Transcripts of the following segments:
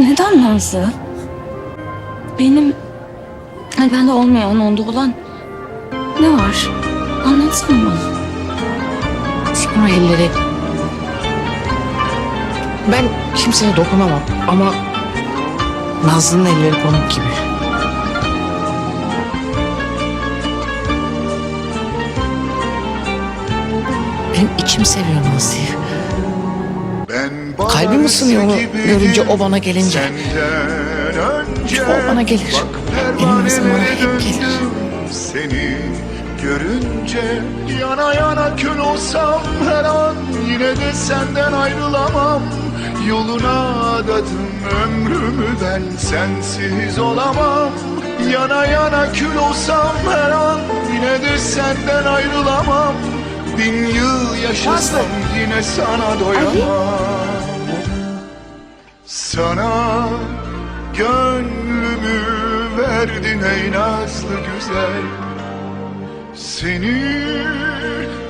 Neden Nazlı? Benim... Hani bende olmayan onda olan... Ne var? Anlatsana bana. Sıkma elleri. Ben kimseye dokunamam ama Nazlı'nın elleri pamuk gibi. Benim içim seviyor Nazlı'yı. Ben Kalbim ısınıyor onu görünce, o bana gelince. Önce O bana gelir. Benim Nazlı bana hep gelir. Seni görünce yana yana kül olsam her an Yine de senden ayrılamam. Yoluna adadım ömrümü ben sensiz olamam. Yana yana kül olsam her an Yine de senden ayrılamam. Bin yıl yaşasam yine sana doyamam Sana gönlümü verdin ey nazlı güzel. Seni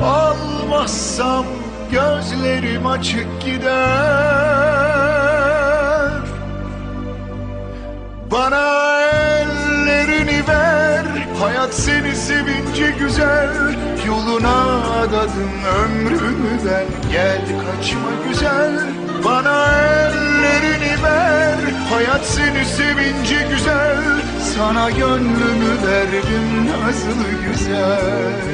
almazsam gözlerim açık gider. Bana ellerini ver Hayat seni sevince güzel. Yoluna adadım ömrümü ben Gel kaçma güzel. Bana ver Hayat seni sevince güzel Sana gönlümü verdim nazlı güzel